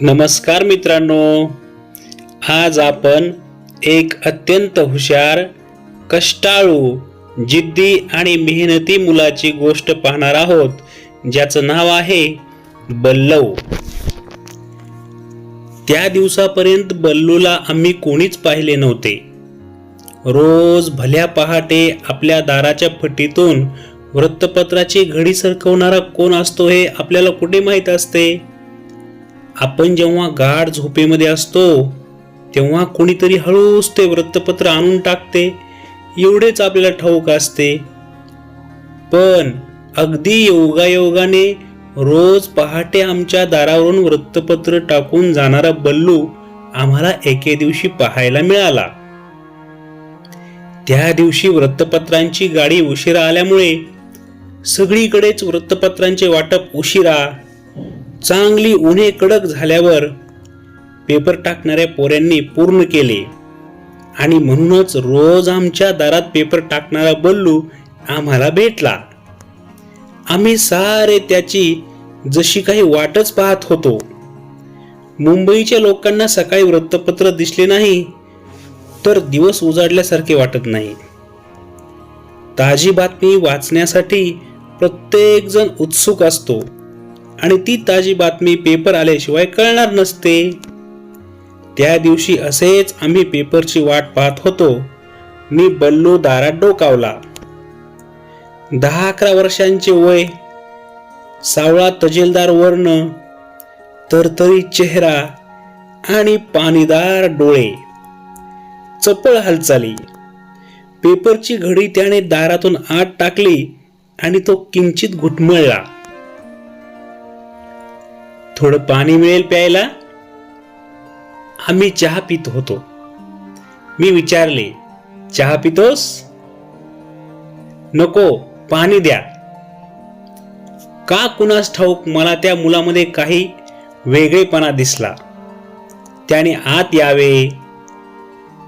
नमस्कार मित्रांनो. आज आपण एक अत्यंत हुशार कष्टाळू जिद्दी आणि मेहनती मुलाची गोष्ट पाहणार आहोत ज्याचं नाव आहे बल्लव. त्या दिवसापर्यंत बल्लूला आम्ही कोणीच पाहिले नव्हते. रोज भल्या पहाटे आपल्या दाराच्या फटीतून वृत्तपत्राची घडी सरकवणारा कोण असतो हे आपल्याला कुठे माहीत असते? आपण जेव्हा गाढ झोपेमध्ये असतो तेव्हा कोणीतरी हळूच ते वृत्तपत्र आणून टाकते. एवढेच आपल्याला ठाऊक असते. पण अगदी योगायोगाने रोज पहाटे आमच्या दारावरून वृत्तपत्र टाकून जाणारा बल्लू आम्हाला एके दिवशी पाहायला मिळाला. त्या दिवशी वृत्तपत्रांची गाडी उशिरा आल्यामुळे सगळीकडेच वृत्तपत्रांचे वाटप उशिरा चांगली उन्हे कडक झाल्यावर पेपर टाकणाऱ्या पोऱ्यांनी पूर्ण केले. आणि म्हणूनच रोज आमच्या दारात पेपर टाकणारा बल्लू आम्हाला भेटला. आम्ही सारे त्याची जशी काही वाटच पाहत होतो. मुंबईच्या लोकांना सकाळी वृत्तपत्र दिसले नाही तर दिवस उजाडल्यासारखे वाटत नाही. ताजी बातमी वाचण्यासाठी प्रत्येकजण उत्सुक असतो. आणि ती ताजी बातमी पेपर आल्याशिवाय कळणार नसते. त्या दिवशी असेच आम्ही पेपरची वाट पाहत होतो. मी बल्लू दारात डोकावला. दहा अकरा वर्षांचे वय. सावळा तजेलदार वर्ण. तरतरी चेहरा आणि पाणीदार डोळे. चपळ हालचाली. पेपरची घडी त्याने दारातून आत टाकली आणि तो किंचित घुटमळला. थोडं पाणी मिळेल प्यायला? आम्ही चहा पित होतो. मी विचारले चहा पितोस? नको पाणी द्या. का कुणास ठाऊक मला त्या मुलामध्ये काही वेगळेपणा दिसला. त्याने आत यावे.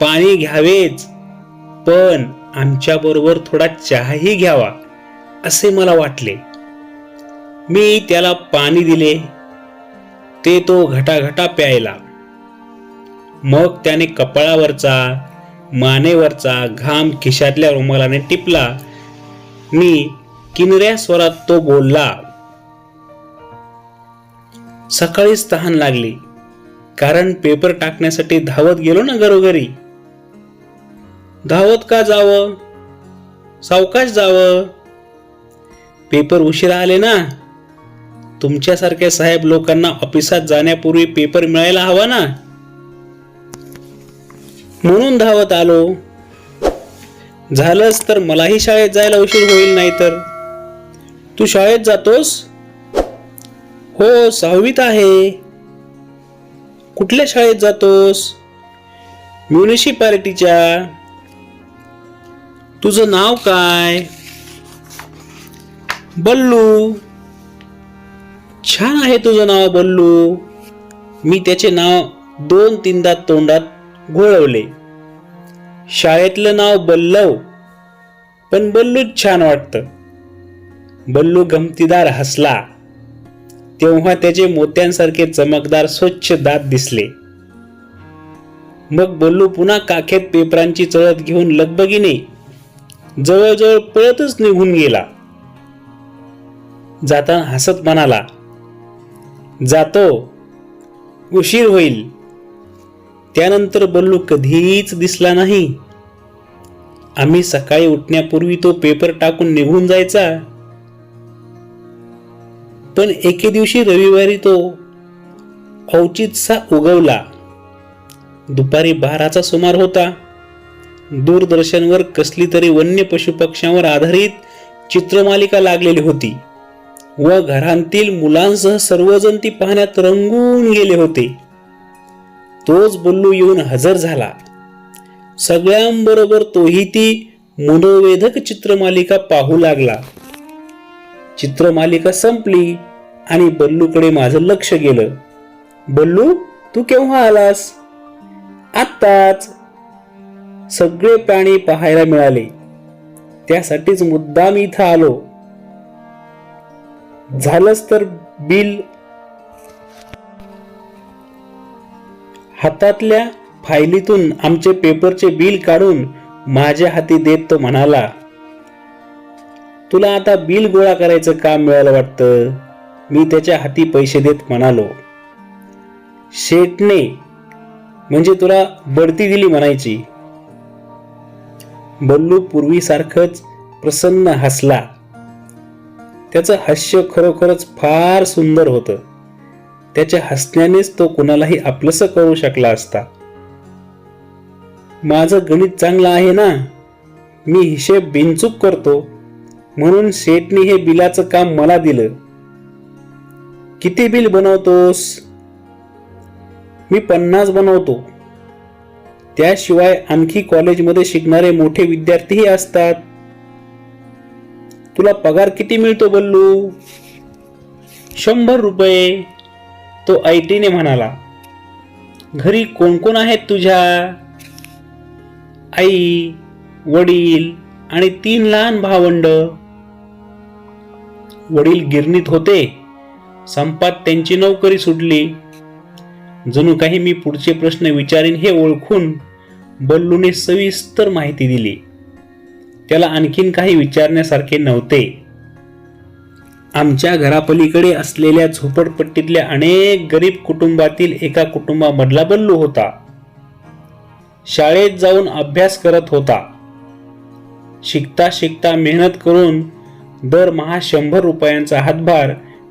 पाणी घ्यावेच पण आमच्याबरोबर थोडा चहाही घ्यावा असे मला वाटले. मी त्याला पाणी दिले. ते तो घटाघटा प्यायला. मग त्याने कपाळावरचा मानेवरचा घाम खिशातल्या रुमालाने टिपला. मी किनऱ्या स्वरात तो बोलला सकाळीच तहान लागली. कारण पेपर टाकण्यासाठी धावत गेलो ना घरोघरी. धावत का जावं? सावकाश जावं. पेपर उशिरा आले ना. तुमच्यासारख्या साहेब लोकांना ऑफिसात जाण्यापूर्वी पेपर मिळायला हवा ना? म्हणून धावत आलो. झालंच तर मलाही शाळेत जायला उशीर होईल नाही तर तू शाळेत जातोस? हो सहावीत आहे. कुठल्या शाळेत जातोस? म्युनिसिपालिटीच्या. तुझं नाव काय? बल्लू. छान आहे तुझं नाव बल्लू. मी त्याचे नाव दोन तीनदा तोंडात घोळवले. शाळेतलं नाव बल्लव पण बल्लूच छान वाटतं. बल्लू गमतीदार हसला. तेव्हा त्याचे मोत्यांसारखे चमकदार स्वच्छ दात दिसले. मग बल्लू पुन्हा काखेत पेपरांची चळत घेऊन लगबगीने जवळजवळ पळतच निघून गेला. जाताना हसत म्हणाला जातो. उशीर होईल. त्यानंतर बल्लू कधीच दिसला नाही. आम्ही सकाळी उठण्यापूर्वी तो पेपर टाकून निघून जायचा. पण एके दिवशी रविवारी तो औचितसा उगवला. दुपारी बाराचा सुमार होता. दूरदर्शनवर कसली तरी वन्य पशुपक्ष्यांवर आधारित चित्रमालिका लागलेली होती. व घरांतील मुलांसह सर्वजण ती पाहण्यात रंगून गेले होते. तोच बल्लू येऊन हजर झाला. सगळ्यांबरोबर तोही ती मनोवेधक चित्रमालिका पाहू लागला. चित्रमालिका संपली आणि बल्लूकडे माझं लक्ष गेलं. बल्लू तू केव्हा आलास? आत्ताच. सगळे प्राणी पाहायला मिळाले. त्यासाठीच मुद्दाम इथं आलो. झालंच तर बिल. हातातल्या फायलीतून आमचे पेपरचे बिल काढून माझ्या हाती देत तो म्हणाला तुला आता बिल गोळा करायचं काम मिळालं वाटतं? मी त्याच्या हाती पैसे देत म्हणालो. शेटने म्हणजे तुला बढती दिली म्हणायची. बल्लू पूर्वीसारखंच प्रसन्न हसला. त्याचं हास्य खरोखरच फार सुंदर होतं. त्याच्या हसण्यानेच तो कुणालाही आपलंसं करू शकला असता. माझं गणित चांगलं आहे ना? मी हिशेब बिनचूक करतो. म्हणून शेटने हे बिलाचं काम मला दिलं. किती बिल बनवतोस? मी पन्नास बनवतो. त्याशिवाय आणखी कॉलेजमध्ये शिकणारे मोठे विद्यार्थीही असतात. तुला पगार किती मिळतो बल्लू? शंभर रुपये तो ऐटीने म्हणाला. घरी कोण कोण आहेत तुझ्या? आई वडील आणि तीन लहान भावंड. वडील गिरणीत होते. संपात त्यांची नोकरी सुटली. जणू काही मी पुढचे प्रश्न विचारीन हे ओळखून बल्लूने सविस्तर माहिती दिली. त्याला आणखीन काही विचारण्यासारखे नव्हते. आमच्या घरापलीकडे असलेल्या झोपडपट्टीतल्या अनेक गरीब कुटुंबातील एका कुटुंबामधला बल्लू होता. शाळेत जाऊन अभ्यास करत होता. शिकता शिकता मेहनत करून दरमहा शंभर रुपयांचा हातभार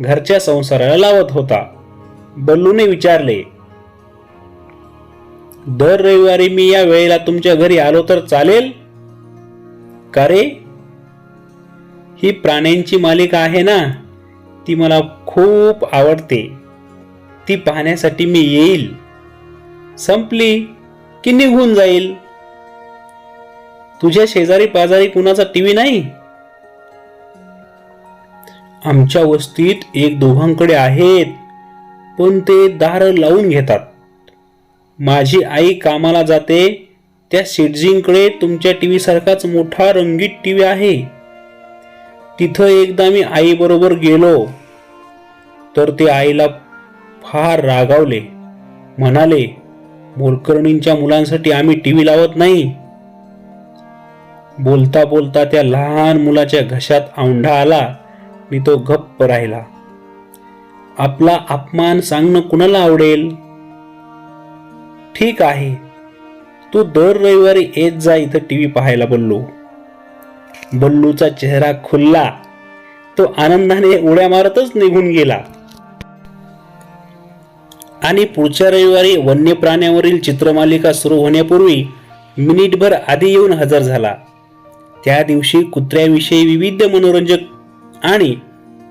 घरच्या संसाराला लावत होता. बल्लूने विचारले दर रविवारी मी या वेळेला तुमच्या घरी आलो तर चालेल? का रे? ही प्राण्यांची मालिका आहे ना ती मला खूप आवडते. ती पाहण्यासाठी मी येईल. संपली की निघून जाईल. तुझ्या शेजारी पाजारी कुणाचा टीव्ही नाही? आमच्या वस्तीत एक दोघांकडे आहेत पण ते दार लावून घेतात. माझी आई कामाला जाते त्या शेटजींकडे तुमच्या टी व्हीसारखाच मोठा रंगीत टी व्ही आहे. तिथं एकदा मी आईबरोबर गेलो. तर ते आईला फार रागावले. म्हणाले मोलकर्णींच्या मुलांसाठी आम्ही टी व्ही लावत नाही. बोलता बोलता त्या लहान मुलाच्या घशात औंढा आला. आणि तो गप्प राहिला. आपला अपमान सांगणं कुणाला आवडेल? ठीक आहे. तू दर रविवारी येत जा इथं टीव्ही पाहायला बल्लू. बल्लूचा चेहरा खुलला. तो आनंदाने उड्या मारतच निघून गेला. आणि पुढच्या रविवारी वन्य प्राण्यावरील चित्रमालिका सुरू होण्यापूर्वी मिनिटभर आधी येऊन हजर झाला. त्या दिवशी कुत्र्याविषयी विविध मनोरंजक आणि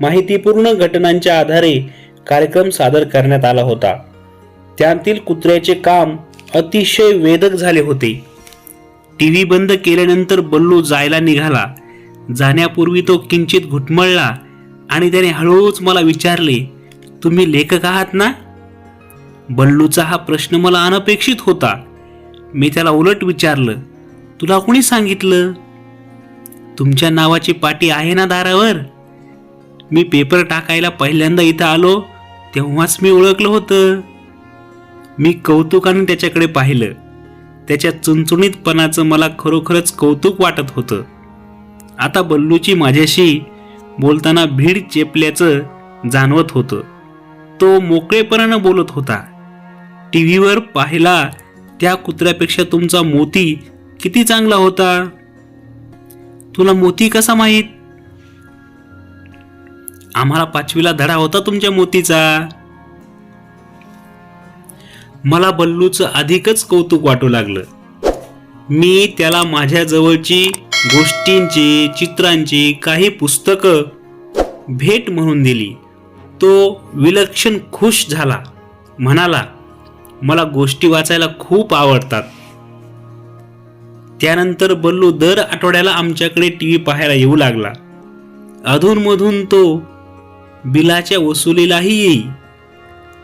माहितीपूर्ण घटनांच्या आधारे कार्यक्रम सादर करण्यात आला होता. त्यातील कुत्र्याचे काम अतिशय वेदक झाले होते. टी व्ही बंद केल्यानंतर बल्लू जायला निघाला. जाण्यापूर्वी तो किंचित घुटमळला आणि त्याने हळूच मला विचारले तुम्ही लेखक आहात ना? बल्लूचा हा प्रश्न मला अनपेक्षित होता. मी त्याला उलट विचारलं तुला कोणी सांगितलं? तुमच्या नावाची पाटी आहे ना दारावर? मी पेपर टाकायला पहिल्यांदा इथं आलो तेव्हाच मी ओळखलं होतं. मी कौतुकाने त्याच्याकडे पाहिलं. त्याच्या चुणचुणीतपणाचं मला खरोखरच कौतुक वाटत होतं. आता बल्लूची माझ्याशी बोलताना भीड चेपल्याचं जाणवत होतं. तो मोकळेपणानं बोलत होता. टी व्हीवर पाहिला त्या कुत्र्यापेक्षा तुमचा मोती किती चांगला होता? तुला मोती कसा माहीत? आम्हाला पाचवीला धडा होता तुमच्या मोतीचा. मला बल्लूचं अधिकच कौतुक वाटू लागलं. मी त्याला माझ्या जवळची गोष्टींची चित्रांची काही पुस्तकं भेट म्हणून दिली. तो विलक्षण खुश झाला. म्हणाला मला गोष्टी वाचायला खूप आवडतात. त्यानंतर बल्लू दर आठवड्याला आमच्याकडे टी व्ही पाहायला येऊ लागला. अधूनमधून तो बिलाच्या वसुलीलाही येई.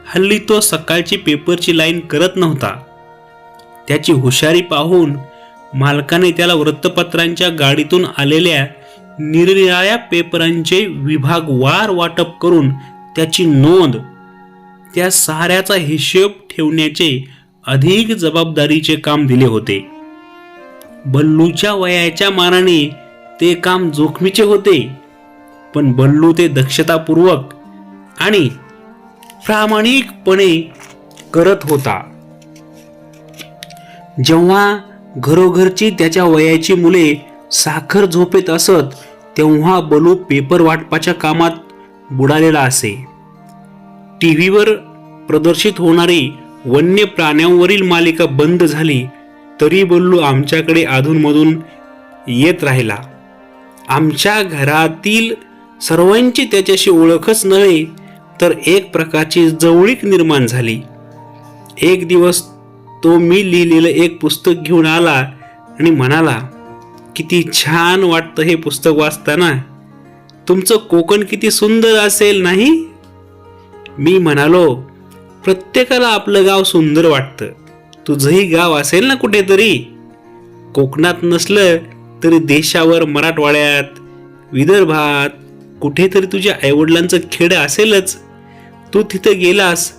हल्ली तो सकाळची पेपरची लाईन करत नव्हता. त्याची हुशारी पाहून मालकाने त्याला वृत्तपत्रांच्या गाडीतून आलेल्या निरनिराळ्या पेपरांचे विभागवार वाटप करून त्याची नोंद त्या साऱ्याचा हिशेब ठेवण्याचे अधिक जबाबदारीचे काम दिले होते. बल्लूच्या वयाच्या मानाने ते काम जोखमीचे होते पण बल्लू ते दक्षतापूर्वक आणि प्रामाणिकपणे करत होता. जेव्हा घरोघरची त्याच्या वयाची मुले साखर झोपेत असत तेव्हा बलू पेपर वाटपाच्या कामात बुडालेला असे. टीव्हीवर प्रदर्शित होणारी वन्य प्राण्यांवरील मालिका बंद झाली तरी बल्लू आमच्याकडे अधूनमधून येत राहिला. आमच्या घरातील सर्वांची त्याच्याशी ओळखच नव्हे तर एक प्रकारची जवळीक निर्माण झाली. एक दिवस तो मी लिहिलेलं एक पुस्तक घेऊन आला आणि म्हणाला किती छान वाटतं हे पुस्तक वाचताना. तुमचं कोकण किती सुंदर असेल नाही? मी म्हणालो प्रत्येकाला आपलं गाव सुंदर वाटतं. तुझंही गाव असेल ना कुठेतरी. कोकणात नसलं तरी देशावर मराठवाड्यात विदर्भात कुठेतरी तुझ्या आईवडिलांचं खेड असेलच. तू तिथं गेलास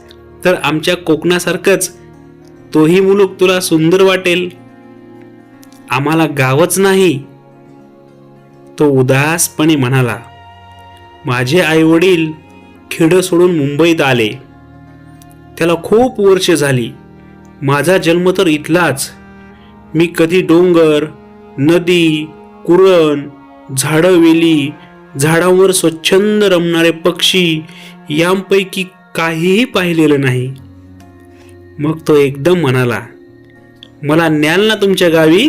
तर आमच्या कोकणासारखंच तोही मुलूक तुला सुंदर वाटेल. आम्हाला गावच नाही. तो उदासपणे म्हणाला माझे आई वडील सोडून मुंबईत आले. त्याला खूप वर्ष झाली. माझा जन्म तर इथलाच. मी कधी डोंगर नदी कुरण झाडं वेली झाडांवर स्वच्छंद रमणारे पक्षी यांपैकी काहीही पाहिलेलं नाही. मग तो एकदम म्हणाला मला न्याल ना तुमच्या गावी?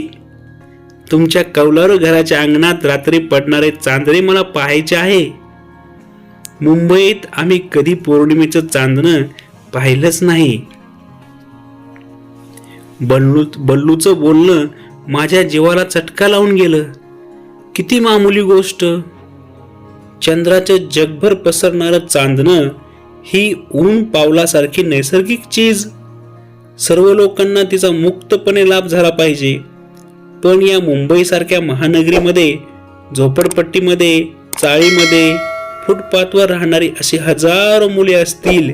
तुमच्या कौलारू घराच्या अंगणात रात्री पडणारे चांदणे मला पाहायचे आहे. मुंबईत आम्ही कधी पौर्णिमेचं चांदणं पाहिलंच नाही. बल्लू बल्लूचं बोलणं माझ्या जीवाला चटका लावून गेलं. किती मामूली गोष्ट. चंद्राचं जगभर पसरणारं चांदणं ही ऊन पावलासारखी नैसर्गिक चीज. सर्व लोकांना तिचा मुक्तपणे लाभ झाला पाहिजे. पण या मुंबईसारख्या महानगरीमध्ये झोपडपट्टीमध्ये चाळीमध्ये फुटपाथवर राहणारी अशी हजारो मुले असतील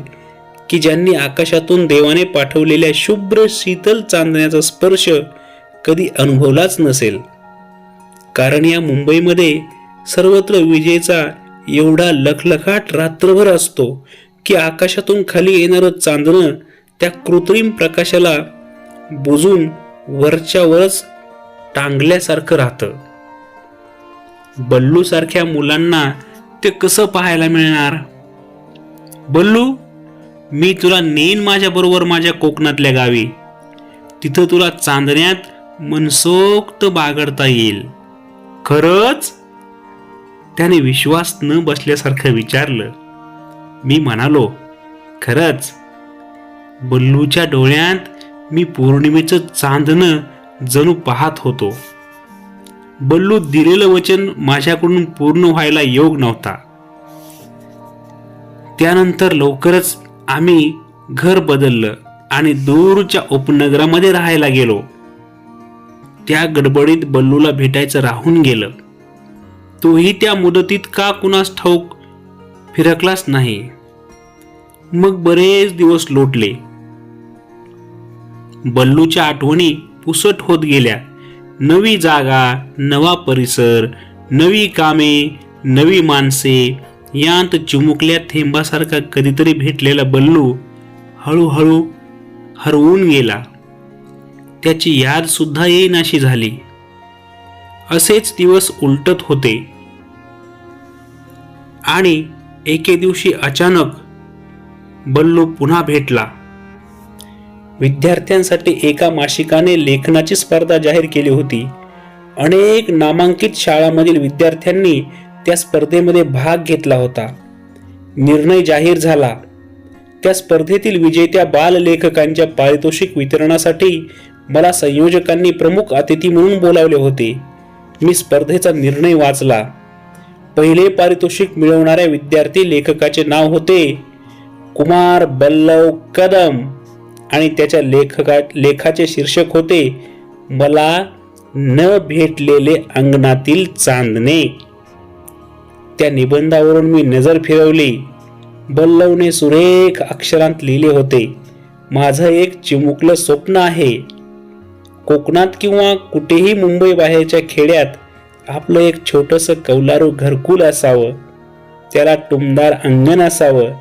की ज्यांनी आकाशातून देवाने पाठवलेल्या शुभ्र शीतल चांदण्याचा स्पर्श कधी अनुभवलाच नसेल. कारण या मुंबईमध्ये सर्वत्र विजेचा एवढा लखलखाट रात्रभर असतो की आकाशातून खाली येणारं चांदणं त्या कृत्रिम प्रकाशाला बुजून वरच्या वरच टांगल्यासारखं राहतं. बल्लूसारख्या मुलांना ते कसं पाहायला मिळणार? बल्लू मी तुला नेन माझ्याबरोबर माझ्या कोकणातल्या गावी. तिथं तुला चांदण्यात मनसोक्त बागडता येईल. खरंच? त्याने विश्वास न बसल्यासारखं विचारलं. मी म्हणालो खरंच बल्लूच्या डोळ्यात मी पौर्णिमेचं चांदणं जणू पाहत होतो. बल्लू दिलेलं वचन माझ्याकडून पूर्ण व्हायला योग नव्हता. त्यानंतर लवकरच आम्ही घर बदललं आणि दूरच्या उपनगरामध्ये राहायला गेलो. त्या गडबडीत बल्लूला भेटायचं राहून गेलं. तोही त्या मुदतीत का कुणास ठाऊक फिरकलाच नाही? मग बरेच दिवस लोटले. बल्लूच्या आठवणी पुसट होत गेल्या. नवी जागा नवा परिसर नवी कामे नवी माणसे यांत चिमुकल्या थेंबासारखा कधीतरी भेटलेला बल्लू हळूहळू हरवून गेला. त्याची याद सुद्धा येईनाशी झाली. असेच दिवस उलटत होते. आणि एके दिवशी अचानक बल्लू पुन्हा भेटला. विद्यार्थ्यांसाठी एका मासिकाने लेखनाची स्पर्धा जाहीर केली होती. अनेक नामांकित शाळांमधील विद्यार्थ्यांनी त्या स्पर्धेमध्ये भाग घेतला होता. निर्णय जाहीर झाला. त्या स्पर्धेतील विजेत्या बाललेखकांच्या पारितोषिक वितरणासाठी मला संयोजकांनी प्रमुख अतिथी म्हणून बोलावले होते. मी स्पर्धेचा निर्णय वाचला. पहिले पारितोषिक मिळवणाऱ्या विद्यार्थी लेखकाचे नाव होते कुमार बल्लव कदम आणि त्याच्या लेखका लेखाचे शीर्षक होते मला न भेटलेले अंगणातील चांदणे. त्या निबंधावरून मी नजर फिरवली. बल्लवने सुरेख अक्षरांत लिहिले होते. माझं एक चिमुकलं स्वप्न आहे. कोकणात किंवा कुठेही मुंबई बाहेरच्या खेड्यात आपलं एक छोटंसं कौलारू घरकुल असावं त्याला टुमदार अंगण असावं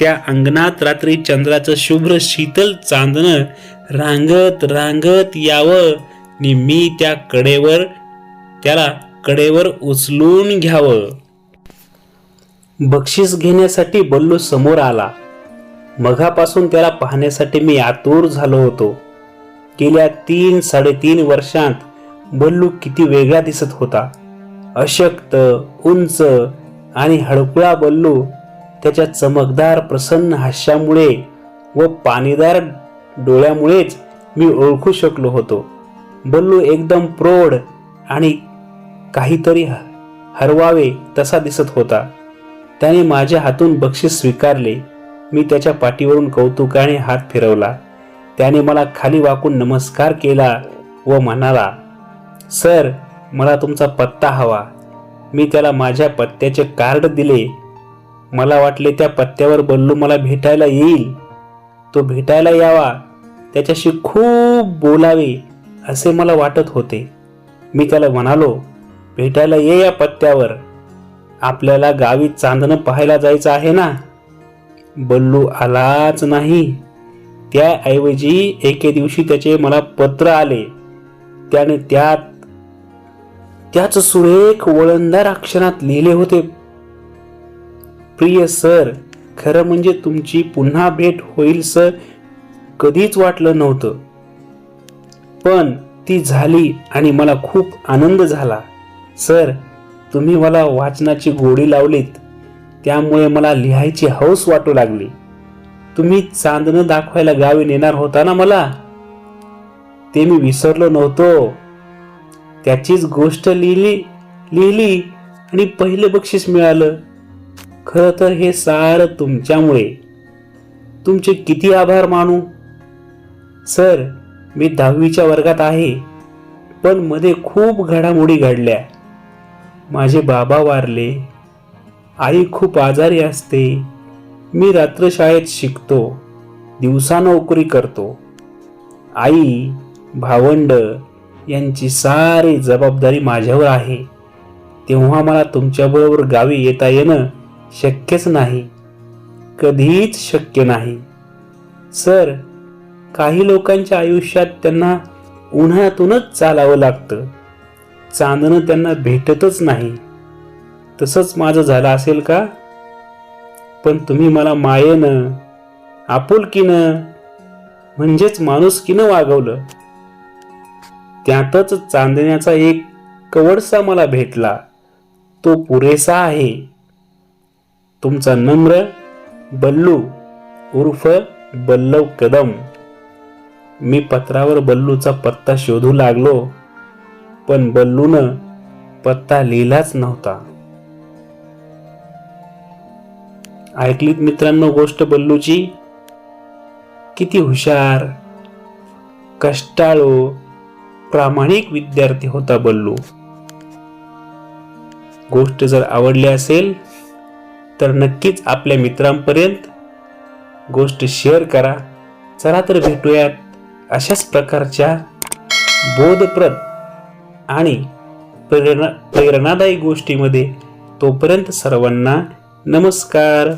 त्या अंगणात रात्री चंद्राचं शुभ्र शीतल चांदणं रांगत रांगत यावं आणि मी त्या कडेवर त्याला कडेवर उचलून घ्यावं. बक्षीस घेण्यासाठी बल्लू समोर आला. मघापासून त्याला पाहण्यासाठी मी आतुर झालो होतो. गेल्या तीन साडेतीन वर्षांत बल्लू किती वेगळा दिसत होता. अशक्त उंच आणि हडकुळा बल्लू त्याच्या चमकदार प्रसन्न हास्यामुळे व पाणीदार डोळ्यामुळेच मी ओळखू शकलो होतो. बल्लू एकदम प्रौढ आणि काहीतरी ह- हरवावे तसा दिसत होता. त्याने माझ्या हातून बक्षीस स्वीकारले. मी त्याच्या पाठीवरून कौतुकाने हात फिरवला. त्याने मला खाली वाकून नमस्कार केला व म्हणाला सर मला तुमचा पत्ता हवा. मी त्याला माझ्या पत्त्याचे कार्ड दिले. मला वाटले त्या पत्त्यावर बल्लू मला भेटायला येईल. तो भेटायला यावा. त्याच्याशी खूप बोलावे असे मला वाटत होते. मी त्याला म्हणालो भेटायला ये या पत्त्यावर. आपल्याला गावी चांदणं पाहायला जायचं आहे ना? बल्लू आलाच नाही. त्याऐवजी एके दिवशी त्याचे मला पत्र आले. त्याने त्यात त्याच सुरेख वळणदार अक्षरात लिहिले होते. प्रिय सर खरं म्हणजे तुमची पुन्हा भेट होईल सर कधीच वाटलं नव्हतं. पण ती झाली आणि मला खूप आनंद झाला. सर तुम्ही मला वाचनाची गोडी लावलीत. त्यामुळे मला लिहायची हौस वाटू लागली. तुम्ही चांदणं दाखवायला गावी नेणार होता ना मला? ते मी विसरलो नव्हतो. त्याचीच गोष्ट लिहिली लिहिली आणि पहिलं बक्षीस मिळालं. खरं तर हे सारं तुमच्यामुळे. तुमचे किती आभार मानू? सर मी दहावीच्या वर्गात आहे पण मध्ये खूप घडामोडी घडल्या. माझे बाबा वारले. आई खूप आजारी असते. मी रात्र शाळेत शिकतो दिवसा नोकरी करतो. आई भावंड यांची सारी जबाबदारी माझ्यावर आहे. तेव्हा मला तुमच्याबरोबर गावी येता येणं शक्यच नाही. कधीच शक्य नाही. सर काही लोकांच्या आयुष्यात त्यांना उन्हातूनच चालावं लागतं. चांदणं त्यांना भेटतच नाही. तसंच माझं झालं असेल का? पण तुम्ही मला मायेनं आपुलकीनं म्हणजेच माणुसकीनं वागवलं. त्यातच चांदण्याचा एक कवडसा मला भेटला. तो पुरेसा आहे. तुमचा नम्र बल्लू उर्फ बल्लव कदम. मी पत्रावर बल्लूचा पत्ता शोधू लागलो पण बल्लूनं पत्ता लिहिलाच नव्हता. ऐकलीत मित्रांनो गोष्ट बल्लूची? किती हुशार कष्टाळू प्रामाणिक विद्यार्थी होता बल्लू. गोष्ट जर आवडली असेल तर नक्कीच आपल्या मित्रांपर्यंत गोष्ट शेअर करा. चला तर भेटूयात अशाच प्रकारच्या बोधप्रद आणि प्रेरणा प्रेरणादायी गोष्टीमध्ये. तोपर्यंत सर्वांना नमस्कार